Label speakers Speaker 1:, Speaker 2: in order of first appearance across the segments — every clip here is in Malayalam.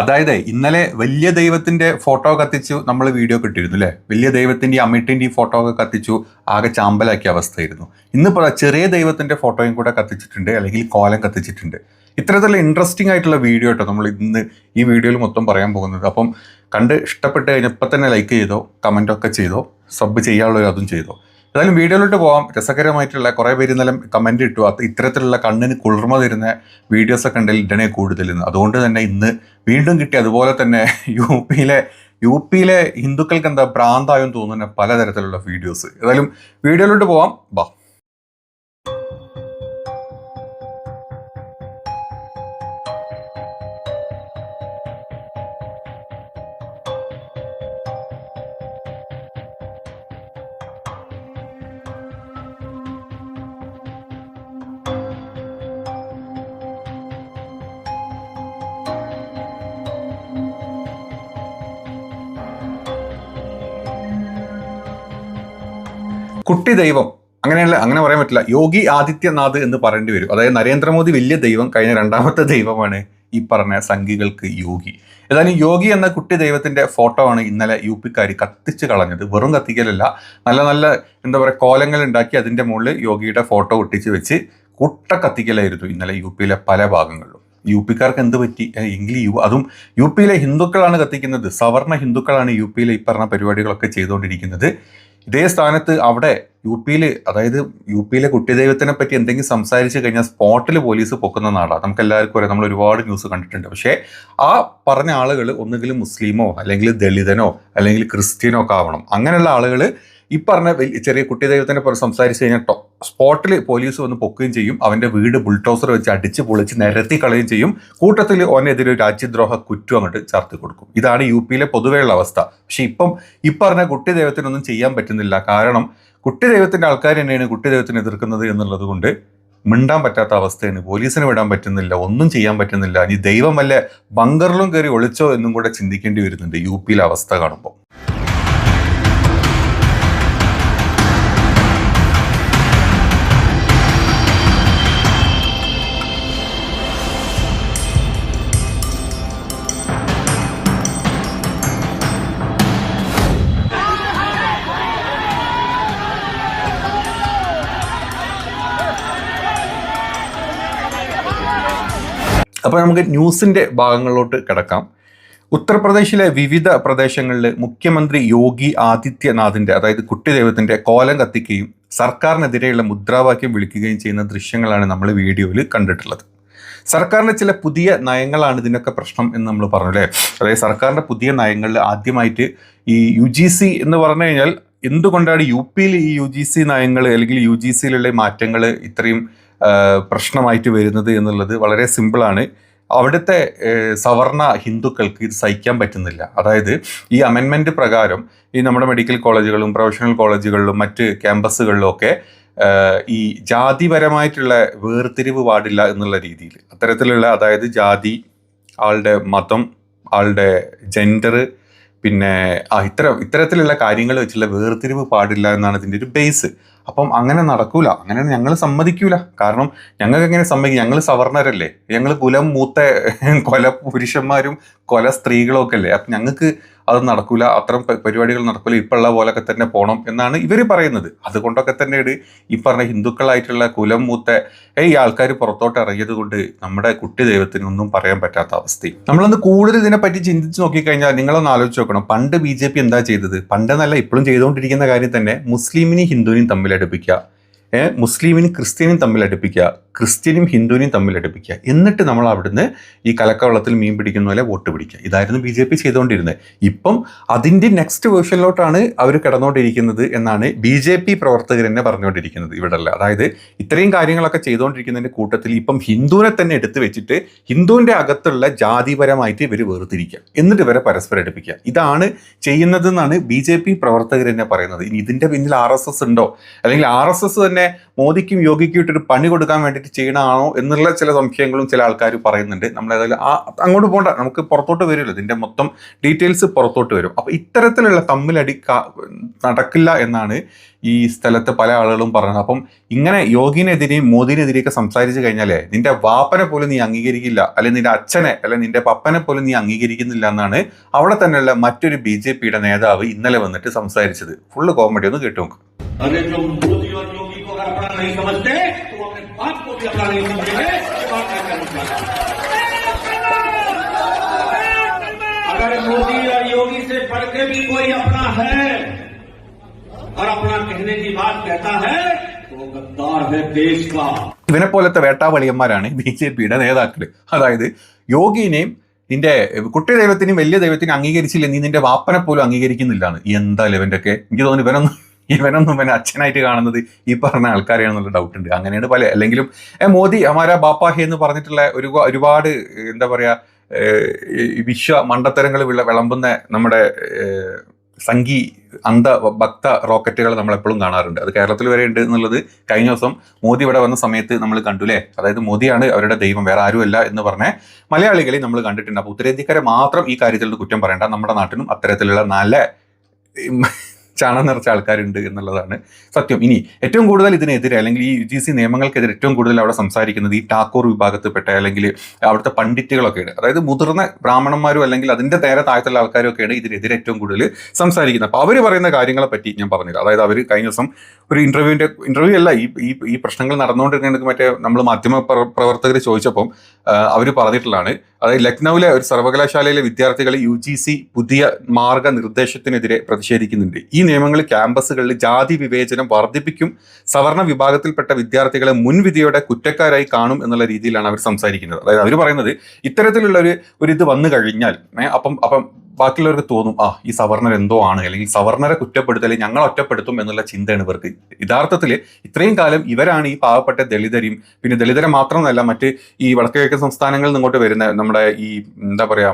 Speaker 1: അതായത് ഇന്നലെ വലിയ ദൈവത്തിന്റെ ഫോട്ടോ കത്തിച്ചു നമ്മൾ വീഡിയോ കിട്ടിയിരുന്നു അല്ലേ? വലിയ ദൈവത്തിന്റെ അമ്മിട്ടിന്റെ ഫോട്ടോ ഒക്കെ കത്തിച്ചു ആകെ ചാമ്പലാക്കിയ അവസ്ഥയായിരുന്നു. ഇന്നിപ്പോൾ ചെറിയ ദൈവത്തിന്റെ ഫോട്ടോയും കൂടെ കത്തിച്ചിട്ടുണ്ട് അല്ലെങ്കിൽ കോലം കത്തിച്ചിട്ടുണ്ട്. ഇത്തരത്തിലുള്ള ഇൻട്രസ്റ്റിംഗ് ആയിട്ടുള്ള വീഡിയോ കേട്ടോ നമ്മൾ ഇന്ന് ഈ വീഡിയോയിൽ മൊത്തം പറയാൻ പോകുന്നത്. അപ്പം കണ്ട് ഇഷ്ടപ്പെട്ട് കഴിഞ്ഞപ്പോൾ തന്നെ ലൈക്ക് ചെയ്തോ കമന്റ് ഒക്കെ ചെയ്തോ സബ് ചെയ്യാനുള്ളവർ അതും ചെയ്തോ. ഏതായാലും വീഡിയോയിലോട്ട് പോകാം രസകരമായിട്ടുള്ള കുറേ പേര് ഇന്നലെ കമന്റ് ഇട്ടു. അത് ഇത്തരത്തിലുള്ള കണ്ണിന് കുളിർമ തരുന്ന വീഡിയോസ് ഒക്കെ ഉണ്ടെങ്കിൽ ഇടനെ കൂടുതലെന്ന് അതുകൊണ്ട് തന്നെ ഇന്ന് വീണ്ടും കിട്ടി. അതുപോലെ തന്നെ യു പിയിലെ യു പിയിലെ ഹിന്ദുക്കൾക്ക് എന്താ ഭ്രാന്തായെന്ന് തോന്നുന്ന പലതരത്തിലുള്ള വീഡിയോസ് ഏതായാലും വീഡിയോയിലോട്ട് പോവാം. ബാ. കുട്ടി ദൈവം. അങ്ങനെയല്ല അങ്ങനെ പറയാൻ പറ്റില്ല. യോഗി ആദിത്യനാഥ് എന്ന് പറയേണ്ടി വരും. അതായത് നരേന്ദ്രമോദി വലിയ ദൈവം കഴിഞ്ഞ രണ്ടാമത്തെ ദൈവമാണ് ഈ പറഞ്ഞ സംഘികൾക്ക് യോഗി. ഏതായാലും യോഗി എന്ന കുട്ടി ദൈവത്തിന്റെ ഫോട്ടോ ആണ് ഇന്നലെ യു പിക്കാർ കത്തിച്ച് കളഞ്ഞത്. വെറും കത്തിക്കലല്ല നല്ല നല്ല എന്താ പറയുക കോലങ്ങൾ ഉണ്ടാക്കി അതിന്റെ മുകളിൽ യോഗിയുടെ ഫോട്ടോ ഒട്ടിച്ച് വെച്ച് കുട്ട കത്തിക്കലായിരുന്നു ഇന്നലെ യു പിയിലെ പല ഭാഗങ്ങളിലും. യു പിക്കാർക്ക് എന്ത് പറ്റി? എങ്കിലും യു അതും യു പിയിലെ ഹിന്ദുക്കളാണ് കത്തിക്കുന്നത്. സവർണ ഹിന്ദുക്കളാണ് യു പിയിലെ ഈ പറഞ്ഞ പരിപാടികളൊക്കെ ചെയ്തുകൊണ്ടിരിക്കുന്നത്. ഇതേ സ്ഥാനത്ത് അവിടെ യു പിയിൽ അതായത് യു പിയിലെ കുട്ടിദൈവത്തിനെ പറ്റി എന്തെങ്കിലും സംസാരിച്ചു കഴിഞ്ഞാൽ സ്പോട്ടിൽ പോലീസ് പൊക്കുന്ന നാടാണ് നമുക്ക് എല്ലാവർക്കും അറിയാം നമ്മൾ ഒരുപാട് ന്യൂസ് കണ്ടിട്ടുണ്ട്. പക്ഷേ ആ പറഞ്ഞ ആളുകൾ ഒന്നുകിൽ മുസ്ലിമോ അല്ലെങ്കിൽ ദളിതനോ അല്ലെങ്കിൽ ക്രിസ്ത്യനോ ഒക്കെ ആവണം. അങ്ങനെയുള്ള ആളുകൾ ഈ പറഞ്ഞ ചെറിയ കുട്ടി ദൈവത്തിനെ പോലെ സംസാരിച്ച് കഴിഞ്ഞാൽ സ്പോട്ടിൽ പോലീസ് വന്ന് പൊക്കുകയും ചെയ്യും. അവന്റെ വീട് ബുൾട്ടോസർ വെച്ച് അടിച്ച് പൊളിച്ച് നിരത്തി കളയുകയും ചെയ്യും. കൂട്ടത്തിൽ ഓനെതിരെ രാജ്യദ്രോഹ കുറ്റം അങ്ങോട്ട് ചേർത്ത് കൊടുക്കും. ഇതാണ് യു പിയിലെ പൊതുവെയുള്ള അവസ്ഥ. പക്ഷെ ഇപ്പം ഈ പറഞ്ഞ കുട്ടി ദൈവത്തിനൊന്നും ചെയ്യാൻ പറ്റുന്നില്ല. കാരണം കുട്ടി ദൈവത്തിന്റെ ആൾക്കാർ തന്നെയാണ് കുട്ടി ദൈവത്തിനെ എതിർക്കുന്നത് എന്നുള്ളത് കൊണ്ട് മിണ്ടാൻ പറ്റാത്ത അവസ്ഥയാണ്. പോലീസിന് വിടാൻ പറ്റുന്നില്ല. ഒന്നും ചെയ്യാൻ പറ്റുന്നില്ല. ഇനി ദൈവം വല്ല ബങ്കറിലും കയറി ഒളിച്ചോ എന്നും കൂടെ ചിന്തിക്കേണ്ടി വരുന്നുണ്ട് യു പിയിലെ അവസ്ഥ കാണുമ്പോൾ. അപ്പോൾ നമുക്ക് ന്യൂസിന്റെ ഭാഗങ്ങളിലോട്ട് കിടക്കാം. ഉത്തർപ്രദേശിലെ വിവിധ പ്രദേശങ്ങളിൽ മുഖ്യമന്ത്രി യോഗി ആദിത്യനാഥിന്റെ അതായത് കുട്ടി ദൈവത്തിന്റെ കോലം കത്തിക്കുകയും സർക്കാരിനെതിരെയുള്ള മുദ്രാവാക്യം വിളിക്കുകയും ചെയ്യുന്ന ദൃശ്യങ്ങളാണ് നമ്മൾ വീഡിയോയിൽ കണ്ടിട്ടുള്ളത്. സർക്കാരിന്റെ ചില പുതിയ നയങ്ങളാണ് ഇതിനൊക്കെ പ്രശ്നം എന്ന് നമ്മൾ പറഞ്ഞു അല്ലേ? അതായത് സർക്കാരിന്റെ പുതിയ നയങ്ങളിൽ ആദ്യമായിട്ട് ഈ യു ജി സി എന്ന് പറഞ്ഞു കഴിഞ്ഞാൽ എന്തുകൊണ്ടാണ് യു പിയിൽ ഈ യു ജി സി നയങ്ങൾ അല്ലെങ്കിൽ യു ജി സിയിലുള്ള മാറ്റങ്ങൾ ഇത്രയും പ്രശ്നമായിട്ട് വരുന്നത് എന്നുള്ളത് വളരെ സിമ്പിളാണ്. അവിടുത്തെ സവർണ ഹിന്ദുക്കൾക്ക് ഇത് സഹിക്കാൻ പറ്റുന്നില്ല. അതായത് ഈ അമെൻമെന്റ് പ്രകാരം ഈ നമ്മുടെ മെഡിക്കൽ കോളേജുകളും പ്രൊഫഷണൽ കോളേജുകളിലും മറ്റ് ക്യാമ്പസുകളിലും ഒക്കെ ഈ ജാതിപരമായിട്ടുള്ള വേർതിരിവ് പാടില്ല എന്നുള്ള രീതിയിൽ. അത്തരത്തിലുള്ള അതായത് ജാതി ആളുടെ മതം ആളുടെ ജെൻഡർ പിന്നെ ആ ഇത്തരം ഇത്തരത്തിലുള്ള കാര്യങ്ങൾ വെച്ചുള്ള വേർതിരിവ് പാടില്ല എന്നാണ് ഇതിന്റെ ഒരു ബേസ് അപ്പം അങ്ങനെ നടക്കൂല. അങ്ങനെ ഞങ്ങൾ സമ്മതിക്കൂല. കാരണം ഞങ്ങൾക്ക് എങ്ങനെ സമ്മതിക്കും? ഞങ്ങൾ സവർണരല്ലേ. ഞങ്ങൾ കുലം മൂത്ത കൊല പുരുഷന്മാരും കൊല സ്ത്രീകളും ഒക്കെ അല്ലേ. അപ്പം ഞങ്ങൾക്ക് അത് നടക്കൂല അത്തരം പരിപാടികൾ നടക്കൂല ഇപ്പോഴുള്ള പോലൊക്കെ തന്നെ പോകണം എന്നാണ് ഇവർ പറയുന്നത്. അതുകൊണ്ടൊക്കെ തന്നെയാണ് ഈ പറഞ്ഞ ഹിന്ദുക്കളായിട്ടുള്ള കുലം മൂത്ത ഈ ആൾക്കാർ പുറത്തോട്ട് ഇറങ്ങിയത് കൊണ്ട് നമ്മുടെ കുട്ടി ദൈവത്തിനൊന്നും പറയാൻ പറ്റാത്ത അവസ്ഥയും. നമ്മളൊന്ന് കൂടുതൽ ഇതിനെപ്പറ്റി ചിന്തിച്ച് നോക്കിക്കഴിഞ്ഞാൽ നിങ്ങളൊന്ന് ആലോചിച്ച് നോക്കണം. പണ്ട് ബി ജെ പി എന്താ ചെയ്തത്? പണ്ടെന്നല്ല ഇപ്പോഴും ചെയ്തുകൊണ്ടിരിക്കുന്ന കാര്യം തന്നെ മുസ്ലിമിനെയും ഹിന്ദുവിനെയും തമ്മിൽ അടുപ്പിക്കുക. മുസ്ലിമിനും ക്രിസ്ത്യനും തമ്മിൽ അടുപ്പിക്കുക ക്രിസ്ത്യനും ഹിന്ദുവിനെയും തമ്മിൽ അടുപ്പിക്കുക. എന്നിട്ട് നമ്മൾ അവിടുന്ന് ഈ കലക്കവെള്ളത്തിൽ മീൻ പിടിക്കുന്ന പോലെ വോട്ട് പിടിക്കുക. ഇതായിരുന്നു ബി ജെ പി ചെയ്തുകൊണ്ടിരുന്നത്. ഇപ്പം അതിന്റെ നെക്സ്റ്റ് വേർഷനിലോട്ടാണ് അവർ കിടന്നുകൊണ്ടിരിക്കുന്നത് എന്നാണ് ബി ജെ പി പ്രവർത്തകർ തന്നെ പറഞ്ഞുകൊണ്ടിരിക്കുന്നത് ഇവിടെല്ല അതായത് ഇത്രയും കാര്യങ്ങളൊക്കെ ചെയ്തുകൊണ്ടിരിക്കുന്നതിന്റെ കൂട്ടത്തിൽ ഇപ്പം ഹിന്ദുവിനെ തന്നെ എടുത്തു വെച്ചിട്ട് ഹിന്ദുവിന്റെ അകത്തുള്ള ജാതിപരമായിട്ട് ഇവർ വേർതിരിക്കുക. എന്നിട്ട് ഇവരെ പരസ്പരം അടുപ്പിക്കുക. ഇതാണ് ചെയ്യുന്നതെന്നാണ് ബി ജെ പി പ്രവർത്തകർ തന്നെ പറയുന്നത്. ഇനി ഇതിന്റെ പിന്നിൽ ആർ എസ് എസ് ഉണ്ടോ? അല്ലെങ്കിൽ ആർ എസ് എസ് തന്നെ മോദിക്കും യോഗിക്കും ഇട്ടൊരു പണി കൊടുക്കാൻ വേണ്ടിയിട്ട് ചെയ്യണമാണോ എന്നുള്ള ചില സംശയങ്ങളും ചില ആൾക്കാർ പറയുന്നുണ്ട്. നമ്മൾ ഏതായാലും ആ അങ്ങോട്ട് പോകണ്ട നമുക്ക് പുറത്തോട്ട് വരുമല്ലോ ഇതിന്റെ മൊത്തം ഡീറ്റെയിൽസ് പുറത്തോട്ട് വരും. അപ്പോൾ ഇത്തരത്തിലുള്ള തമ്മിലടി നടക്കില്ല എന്നാണ് ഈ സ്ഥലത്ത് പല ആളുകളും പറയുന്നത് അപ്പം ഇങ്ങനെ യോഗിനെതിരെയും മോദിനെതിരെയൊക്കെ സംസാരിച്ചു കഴിഞ്ഞാലേ നിന്റെ വാപ്പനെ പോലും നീ അംഗീകരിക്കില്ല അല്ലെങ്കിൽ നിന്റെ അച്ഛനെ അല്ലെങ്കിൽ നിന്റെ പപ്പനെ പോലും നീ അംഗീകരിക്കുന്നില്ല എന്നാണ് അവിടെ തന്നെയുള്ള മറ്റൊരു ബി ജെ പിയുടെ നേതാവ് ഇന്നലെ വന്നിട്ട് സംസാരിച്ചത്. Full comedy. ഒന്ന് കേട്ടു നോക്ക്.
Speaker 2: अपना नहीं समझते तो वो अपने बाप को भी अपना नहीं समझेंगे ये बात मैं कहना चाहता हूं। अगर मोदी और योगी से बढ़ के भी कोई अपना है और अपना कहने की बात कहता है तो वो गद्दार है देश का
Speaker 1: ഇവനെ പോലത്തെ വേട്ടാവളിയന്മാരാണ് ബി ജെ പിയുടെ നേതാക്കൾ അതായത് യോഗിനെയും നിന്റെ കുട്ടി ദൈവത്തിനും വലിയ ദൈവത്തിനും അംഗീകരിച്ചില്ല നീ നിന്റെ വാപ്പനെ പോലും അംഗീകരിക്കുന്നില്ലാണ് എന്താ ഇവന്റെ ഒക്കെ എനിക്ക് തോന്നുന്നു ഇവനൊന്നും ഇവനൊന്നും ഇവനെ അച്ഛനായിട്ട് കാണുന്നത് ഈ പറഞ്ഞ ആൾക്കാരെയാണെന്നുള്ള ഡൗട്ട് ഉണ്ട്. അങ്ങനെയാണ് പല അല്ലെങ്കിലും മോദി അമാര ബാപ്പാഹി എന്ന് പറഞ്ഞിട്ടുള്ള ഒരു ഒരുപാട് എന്താ പറയാ വിശ്വ മണ്ടത്തരങ്ങൾ വിള വിളമ്പുന്ന നമ്മുടെ സംഗി അന്ധ ഭക്ത റോക്കറ്റുകൾ നമ്മൾ എപ്പോഴും കാണാറുണ്ട്. അത് കേരളത്തിൽ വരെ ഉണ്ട് എന്നുള്ളത് കഴിഞ്ഞ ദിവസം മോദി ഇവിടെ വന്ന സമയത്ത് നമ്മൾ കണ്ടു അല്ലേ അതായത് മോദിയാണ് അവരുടെ ദൈവം വേറെ ആരുമല്ല എന്ന് പറഞ്ഞ മലയാളികളെ നമ്മൾ കണ്ടിട്ടുണ്ട്. അപ്പോൾ ഉത്തരേന്ത്യക്കാരെ മാത്രം ഈ കാര്യത്തിൽ കുറ്റം പറയേണ്ട. നമ്മുടെ നാട്ടിലും അത്തരത്തിലുള്ള നല്ല ചാണം നിറച്ച ആൾക്കാരുണ്ട് എന്നുള്ളതാണ് സത്യം. ഇനി ഏറ്റവും കൂടുതൽ ഇതിനെതിരെ അല്ലെങ്കിൽ ഈ യു ജി സി നിയമങ്ങൾക്കെതിരെ ഏറ്റവും കൂടുതൽ അവിടെ സംസാരിക്കുന്നത് ഈ ടാക്കൂർ വിഭാഗത്തിൽപ്പെട്ട അല്ലെങ്കിൽ അവിടുത്തെ പണ്ഡിറ്റുകളൊക്കെയാണ് അതായത് മുതിർന്ന ബ്രാഹ്മണന്മാരും അല്ലെങ്കിൽ അതിന്റെ നേരെ താഴത്തുള്ള ആൾക്കാരും ഒക്കെയാണ് ഇതിനെതിരെ ഏറ്റവും കൂടുതൽ സംസാരിക്കുന്നത്. അപ്പോൾ അവർ പറയുന്ന കാര്യങ്ങളെ പറ്റി ഞാൻ പറഞ്ഞില്ല അതായത് അവർ കഴിഞ്ഞ ദിവസം ഒരു ഇന്റർവ്യൂവിന്റെ ഇന്റർവ്യൂ അല്ല ഈ ഈ പ്രശ്നങ്ങൾ നടന്നുകൊണ്ടിരിക്കുന്നത് മറ്റേ നമ്മൾ മാധ്യമ പ്രവർത്തകർ ചോദിച്ചപ്പം അവർ പറഞ്ഞിട്ടുള്ളതാണ് അതായത് ലക്നൌവിലെ ഒരു സർവകലാശാലയിലെ വിദ്യാർത്ഥികൾ യു ജി സി പുതിയ മാർഗനിർദ്ദേശത്തിനെതിരെ പ്രതിഷേധിക്കുന്നുണ്ട്. ഈ നിയമങ്ങൾ ക്യാമ്പസുകളിൽ ജാതി വിവേചനം വർദ്ധിപ്പിക്കും. സവർണ വിഭാഗത്തിൽപ്പെട്ട വിദ്യാർത്ഥികളെ മുൻവിധിയോടെ കുറ്റക്കാരായി കാണും എന്നുള്ള രീതിയിലാണ് അവർ സംസാരിക്കുന്നത്. അതായത് അവർ പറയുന്നത് ഇത്തരത്തിലുള്ള ഒരു ഒരു ഇത് വന്നു കഴിഞ്ഞാൽ അപ്പം അപ്പം ബാക്കിയുള്ളവർക്ക് തോന്നും ആ ഈ സവർണർ എന്തോ ആണ്? അല്ലെങ്കിൽ സവർണരെ കുറ്റപ്പെടുത്തൽ ഞങ്ങൾ ഒറ്റപ്പെടുത്തും എന്നുള്ള ചിന്തയാണ് ഇവർക്ക്. യഥാർത്ഥത്തിൽ ഇത്രയും കാലം ഇവരാണ് ഈ പാവപ്പെട്ട ദളിതരെയും പിന്നെ ദളിതരെ മാത്രമല്ല മറ്റ് ഈ വടക്കുകിഴക്കൻ സംസ്ഥാനങ്ങളിൽ നിന്നോട്ട് വരുന്ന നമ്മുടെ ഈ എന്താ പറയാ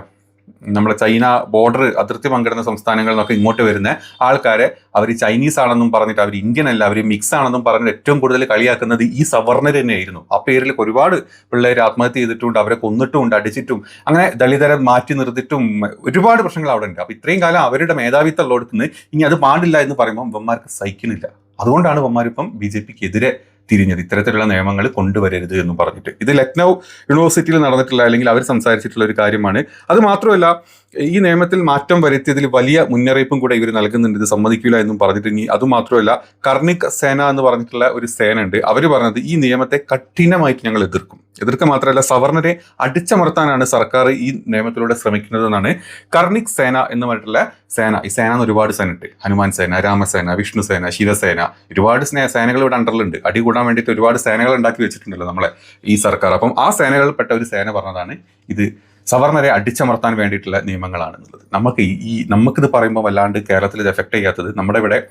Speaker 1: നമ്മുടെ ചൈന ബോർഡർ അതിർത്തി പങ്കിടുന്ന സംസ്ഥാനങ്ങളിൽ നിന്നൊക്കെ ഇങ്ങോട്ട് വരുന്ന ആൾക്കാരെ അവർ ചൈനീസ് ആണെന്നും പറഞ്ഞിട്ട് അവർ ഇന്ത്യൻ അല്ല അവർ മിക്സ് ആണെന്നും പറഞ്ഞിട്ട് ഏറ്റവും കൂടുതൽ കളിയാക്കുന്നത് ഈ സവർണർ തന്നെയായിരുന്നു. ആ പേരിൽ ഒരുപാട് പിള്ളേർ ആത്മഹത്യ ചെയ്തിട്ടുണ്ട് അവരെ കൊന്നിട്ടുമുണ്ട് അടിച്ചിട്ടും അങ്ങനെ ദളിതരെ മാറ്റി നിർത്തിട്ടും ഒരുപാട് പ്രശ്നങ്ങൾ അവിടെ ഉണ്ട്. അപ്പോൾ ഇത്രയും കാലം അവരുടെ മേധാവിത്വം ഉള്ളിടത്തുനിന്ന് ഇനി അത് പാടില്ല എന്ന് പറയുമ്പോൾ വന്മാർക്ക് സഹിക്കുന്നില്ല. അതുകൊണ്ടാണ് വന്മാരിപ്പം ബി ജെ പിക്ക് എതിരെ തിരിഞ്ഞത്. ഇത്തരത്തിലുള്ള നിയമങ്ങൾ കൊണ്ടുവരരുത് എന്ന് പറഞ്ഞിട്ട്. ഇത് ലക്നൗ യൂണിവേഴ്സിറ്റിയിൽ നടന്നിട്ടുള്ള അല്ലെങ്കിൽ അവർ സംസാരിച്ചിട്ടുള്ള ഒരു കാര്യമാണ്. അത് മാത്രമല്ല ഈ നിയമത്തിൽ മാറ്റം വരുത്തിയതിൽ വലിയ മുന്നറിയിപ്പും കൂടെ ഇവർ നൽകുന്നുണ്ട്. ഇത് സമ്മതിക്കില്ല എന്നും പറഞ്ഞിട്ട് ഇനി അതുമാത്രമല്ല കർണിക് സേന എന്ന് പറഞ്ഞിട്ടുള്ള ഒരു സേന ഉണ്ട് അവർ പറഞ്ഞത് ഈ നിയമത്തെ കഠിനമായിട്ട് ഞങ്ങൾ എതിർക്കും. എതിർക്കുക മാത്രമല്ല സവർണരെ അടിച്ചമർത്താനാണ് സർക്കാർ ഈ നിയമത്തിലൂടെ ശ്രമിക്കുന്നതെന്നാണ് കർണിക് സേന എന്ന് പറഞ്ഞിട്ടുള്ള സേന. ഈ സേന ഒരുപാട് സേന ഉണ്ട് ഹനുമാൻ സേന രാമസേന വിഷ്ണു സേന ശിവസേന. ഒരുപാട് സ്നേ സേനകൾ ഇവിടെ അണ്ടറിലുണ്ട് അടി കൂടാൻ വേണ്ടിയിട്ട് ഒരുപാട് സേനകൾ ഉണ്ടാക്കി വെച്ചിട്ടുണ്ടല്ലോ നമ്മളെ ഈ സർക്കാർ. അപ്പം ആ സേനകളിൽപ്പെട്ട ഒരു സേന പറഞ്ഞതാണ് ഇത് സവർണരെ അടിച്ചമർത്താൻ വേണ്ടിയിട്ടുള്ള നിയമങ്ങളാണ് എന്നുള്ളത് നമുക്ക് ഈ- നമുക്കിത് പറയുമ്പോൾ വല്ലാണ്ട് കേരളത്തിൽ ഇത് എഫക്ട് ചെയ്യാത്തത് നമ്മുടെ ഇവിടെ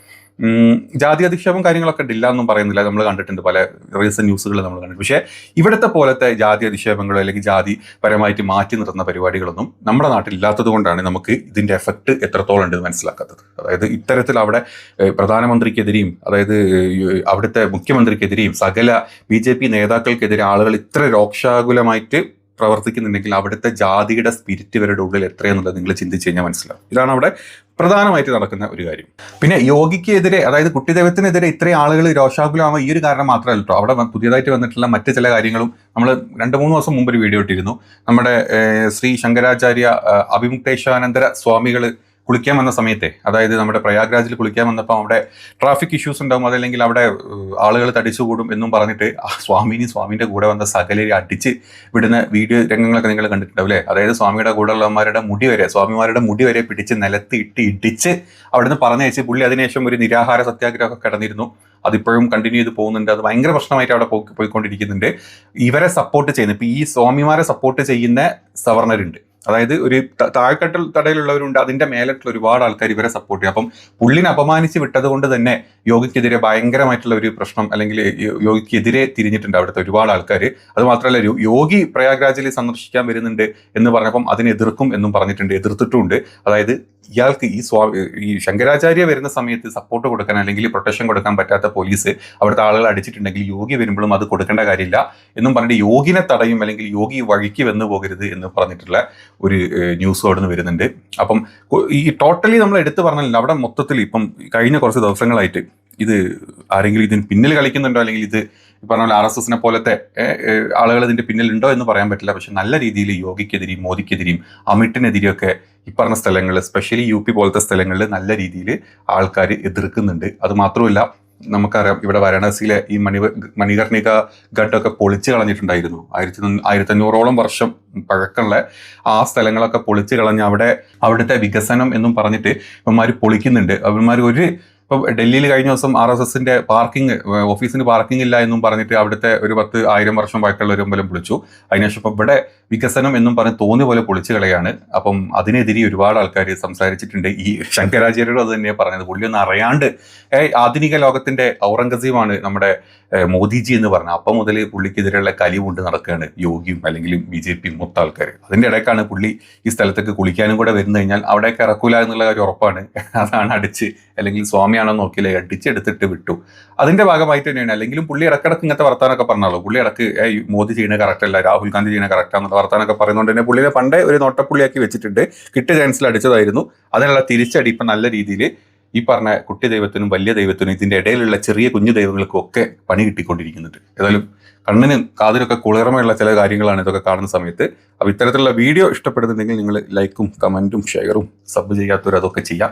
Speaker 1: ജാതി അധിക്ഷേപം കാര്യങ്ങളൊക്കെ ഇല്ല എന്നും പറയുന്നില്ല. നമ്മൾ കണ്ടിട്ടുണ്ട് പല റീസൻ ന്യൂസുകൾ നമ്മൾ കണ്ടിട്ടുണ്ട്. പക്ഷേ ഇവിടുത്തെ പോലത്തെ ജാതി അധിക്ഷേപങ്ങളോ അല്ലെങ്കിൽ ജാതി പരമായിട്ട് മാറ്റി നിർത്തുന്ന പരിപാടികളൊന്നും നമ്മുടെ നാട്ടിൽ ഇല്ലാത്തത് കൊണ്ടാണ് നമുക്ക് ഇതിന്റെ എഫക്ട് എത്രത്തോളം ഉണ്ട് മനസ്സിലാക്കാത്തത്. അതായത് ഇത്തരത്തിൽ അവിടെ പ്രധാനമന്ത്രിക്കെതിരെയും അതായത് അവിടുത്തെ മുഖ്യമന്ത്രിക്കെതിരെയും സകല ബി ജെ പി നേതാക്കൾക്കെതിരെ ആളുകൾ ഇത്ര രോക്ഷാകുലമായിട്ട് പ്രവർത്തിക്കുന്നുണ്ടെങ്കിൽ അവിടുത്തെ ജാതിയുടെ സ്പിരിറ്റ് ഇവരുടെ ഉള്ളിൽ എത്രയെന്നുള്ളത് നിങ്ങൾ ചിന്തിച്ചു കഴിഞ്ഞാൽ മനസ്സിലാവും. ഇതാണ് അവിടെ പ്രധാനമായിട്ട് നടക്കുന്ന ഒരു കാര്യം. പിന്നെ യോഗിക്കെതിരെ അതായത് കുട്ടിദേവത്തിനെതിരെ ഇത്രയും ആളുകൾ രോഷാകുലമാകുമ്പോൾ ഈ ഒരു കാരണം മാത്രമല്ല കേട്ടോ. അവിടെ പുതിയതായിട്ട് വന്നിട്ടുള്ള മറ്റ് ചില കാര്യങ്ങളും നമ്മൾ രണ്ട് മൂന്ന് ദിവസം മുമ്പ് ഒരു വീഡിയോ ഇട്ടിരുന്നു. നമ്മുടെ ശ്രീ ശങ്കരാചാര്യ ഏഹ്, അഭിമുക്തേശാനന്ദര സ്വാമികൾ കുളിക്കാൻ വന്ന സമയത്തെ അതായത് നമ്മുടെ പ്രയാഗ്രാജിൽ കുളിക്കാൻ വന്നപ്പോൾ അവിടെ ട്രാഫിക് ഇഷ്യൂസ് ഉണ്ടാവും അതല്ലെങ്കിൽ അവിടെ ആളുകൾ തടിച്ചുകൂടും എന്നും പറഞ്ഞിട്ട് ആ സ്വാമിനി സ്വാമിന്റെ കൂടെ വന്ന സകലരെ അടിച്ച് വിടുന്ന വീഡിയോ രംഗങ്ങളൊക്കെ നിങ്ങൾ കണ്ടിട്ടുണ്ടാവും അല്ലേ? അതായത് സ്വാമിയുടെ കൂടെ ഉള്ളവന്മാരുടെ മുടി വരെ സ്വാമിമാരുടെ മുടി വരെ പിടിച്ച് നിലത്ത് ഇട്ട് ഇടിച്ച് അവിടുന്ന് പറഞ്ഞയച്ച് പുള്ളി അതിനുശേഷം ഒരു നിരാഹാര സത്യാഗ്രഹമൊക്കെ കിടന്നിരുന്നു. അതിപ്പോഴും കണ്ടിന്യൂ ചെയ്ത് പോകുന്നുണ്ട്. അത് ഭയങ്കര പ്രശ്നമായിട്ട് അവിടെ പോയി- പോയിക്കൊണ്ടിരിക്കുന്നുണ്ട്. ഇവരെ സപ്പോർട്ട് ചെയ്യുന്ന ഇപ്പം ഈ സ്വാമിമാരെ സപ്പോർട്ട് ചെയ്യുന്ന സവർണരുണ്ട്. അതായത് ഒരു താഴ്ക്കട്ടൽ തടയിലുള്ളവരുണ്ട് അതിന്റെ മേലിട്ടുള്ള ഒരുപാട് ആൾക്കാർ ഇവരെ സപ്പോർട്ട് ചെയ്യും. അപ്പം പുള്ളിനെ അപമാനിച്ച് വിട്ടത് കൊണ്ട് തന്നെ യോഗിക്കെതിരെ ഭയങ്കരമായിട്ടുള്ള ഒരു പ്രശ്നം അല്ലെങ്കിൽ യോഗിക്കെതിരെ തിരിഞ്ഞിട്ടുണ്ട് അവിടുത്തെ ഒരുപാട് ആൾക്കാർ അത് മാത്രമല്ല യോഗി പ്രയാഗ്രാജിൽ സന്ദർശിക്കാൻ വരുന്നുണ്ട് എന്ന് പറഞ്ഞപ്പം അതിനെ എതിർക്കും എന്നും പറഞ്ഞിട്ടുണ്ട് എതിർത്തിട്ടുമുണ്ട്. അതായത് ഇയാൾക്ക് ഈ സ്വാ ഈ ശങ്കരാചാര്യ വരുന്ന സമയത്ത് സപ്പോർട്ട് കൊടുക്കാൻ അല്ലെങ്കിൽ പ്രൊട്ടക്ഷൻ കൊടുക്കാൻ പറ്റാത്ത പോലീസ് അവിടുത്തെ ആളുകൾ അടിച്ചിട്ടുണ്ടെങ്കിൽ യോഗി വരുമ്പോഴും അത് കൊടുക്കേണ്ട കാര്യമില്ല എന്നും പറഞ്ഞിട്ട് യോഗിനെ തടയും അല്ലെങ്കിൽ യോഗി വഴിക്ക് വന്നു പോകരുത് എന്ന് പറഞ്ഞിട്ടുള്ള ഒരു ന്യൂസ് അവിടെ നിന്ന് വരുന്നുണ്ട്. അപ്പം ഈ ടോട്ടലി നമ്മൾ എടുത്തു പറഞ്ഞല്ലോ അവിടെ മൊത്തത്തിൽ ഇപ്പം കഴിഞ്ഞ കുറച്ച് ദിവസങ്ങളായിട്ട് ഇത് ആരെങ്കിലും ഇതിന് പിന്നിൽ കളിക്കുന്നുണ്ടോ? അല്ലെങ്കിൽ ഇത് പറഞ്ഞ പോലെ ആർ എസ് എസിനെ പോലത്തെ ആളുകൾ ഇതിന്റെ പിന്നിലുണ്ടോ എന്ന് പറയാൻ പറ്റില്ല. പക്ഷെ നല്ല രീതിയിൽ യോഗിക്കെതിരെയും മോദിക്കെതിരെയും അമിട്ടിനെതിരെയൊക്കെ ഈ പറഞ്ഞ സ്ഥലങ്ങളിൽ സ്പെഷ്യലി യു പി പോലത്തെ സ്ഥലങ്ങളിൽ നല്ല രീതിയിൽ ആൾക്കാർ എതിർക്കുന്നുണ്ട്. അത് മാത്രമല്ല നമുക്കറിയാം ഇവിടെ വാരാണസിയിലെ ഈ മണി മണികർണിക ഘട്ടമൊക്കെ പൊളിച്ചു കളഞ്ഞിട്ടുണ്ടായിരുന്നു. ആയിരത്തി ആയിരത്തി അഞ്ഞൂറോളം വർഷം പഴക്കമുള്ള ആ സ്ഥലങ്ങളൊക്കെ പൊളിച്ചു കളഞ്ഞ് അവിടെ അവിടുത്തെ വികസനം എന്നും പറഞ്ഞിട്ട് ഇവന്മാർ പൊളിക്കുന്നുണ്ട്. അവന്മാർ ഒരു ഇപ്പം ഡൽഹിയിൽ കഴിഞ്ഞ ദിവസം ആർ എസ് എസിന്റെ പാർക്കിംഗ് ഓഫീസിന് പാർക്കിംഗ് ഇല്ല എന്നും പറഞ്ഞിട്ട് അവിടുത്തെ ഒരു പത്ത് ആയിരം വർഷം പഴക്കമുള്ള ഒരു അമ്പലം പൊളിച്ചു. അതിനുശേഷം ഇപ്പം ഇവിടെ വികസനം എന്നും പറഞ്ഞ് തോന്നിയ പോലെ പൊളിച്ചു കളയാണ്. അപ്പം അതിനെതിരെ ഒരുപാട് ആൾക്കാർ സംസാരിച്ചിട്ടുണ്ട്. ഈ ശങ്കരാചാര്യരും അത് തന്നെയാണ് പറഞ്ഞത്. പുള്ളി ഒന്ന് അറിയാണ്ട് ആധുനിക ലോകത്തിന്റെ ഔറംഗസീബാണ് നമ്മുടെ മോദിജി എന്ന് പറഞ്ഞത്. അപ്പം മുതൽ പുള്ളിക്കെതിരെയുള്ള കലി കൊണ്ട് നടക്കുകയാണ് യോഗിയും അല്ലെങ്കിൽ ബി ജെ പിയും മൊത്തം ആൾക്കാർ അതിന്റെ ഇടയ്ക്കാണ് പുള്ളി ഈ സ്ഥലത്തേക്ക് കുളിക്കാനും കൂടെ വരുന്നു കഴിഞ്ഞാൽ അവിടേക്ക് ഇറക്കൂല എന്നുള്ള കാര്യം ഉറപ്പാണ്. അതാണ് അടിച്ച് അല്ലെങ്കിൽ സ്വാമിയാണോ നോക്കിയില്ല അടിച്ചെടുത്തിട്ട് വിട്ടു. അതിന്റെ ഭാഗമായിട്ട് തന്നെയാണ്. അല്ലെങ്കിലും പുള്ളി ഇടക്കിടക്ക് ഇങ്ങനത്തെ വർത്താനൊക്കെ പറഞ്ഞാലോ? പുള്ളി ഇടയ്ക്ക് മോദി ചെയ്യുന്ന കറക്റ്റ് അല്ല രാഹുൽ ഗാന്ധി ചെയ്യുന്ന കറക്റ്റ് എന്നുള്ള വർത്താനൊക്കെ പറയുന്നുണ്ട് തന്നെ പുള്ളിയെ പണ്ടേ ഒരു നോട്ടപ്പുള്ളിയാക്കി വെച്ചിട്ടുണ്ട്. കിട്ടിയ ചാൻസിൽ അടിച്ചതായിരുന്നു. അതിനുള്ള തിരിച്ചടി ഇപ്പം നല്ല രീതിയിൽ ഈ പറഞ്ഞ കുട്ടി ദൈവത്തിനും വലിയ ദൈവത്തിനും ഇതിന്റെ ഇടയിലുള്ള ചെറിയ കുഞ്ഞു ദൈവങ്ങൾക്കും ഒക്കെ പണി കിട്ടിക്കൊണ്ടിരിക്കുന്നുണ്ട്. ഏതായാലും കണ്ണിനും കാതിനൊക്കെ കുളിർമയുള്ള ചില കാര്യങ്ങളാണ് ഇതൊക്കെ കാണുന്ന സമയത്ത്. അപ്പോൾ ഇത്തരത്തിലുള്ള വീഡിയോ ഇഷ്ടപ്പെടുന്നുണ്ടെങ്കിൽ നിങ്ങൾ ലൈക്കും കമന്റും ഷെയറും സബ് ചെയ്യാത്തവർ അതൊക്കെ ചെയ്യാം.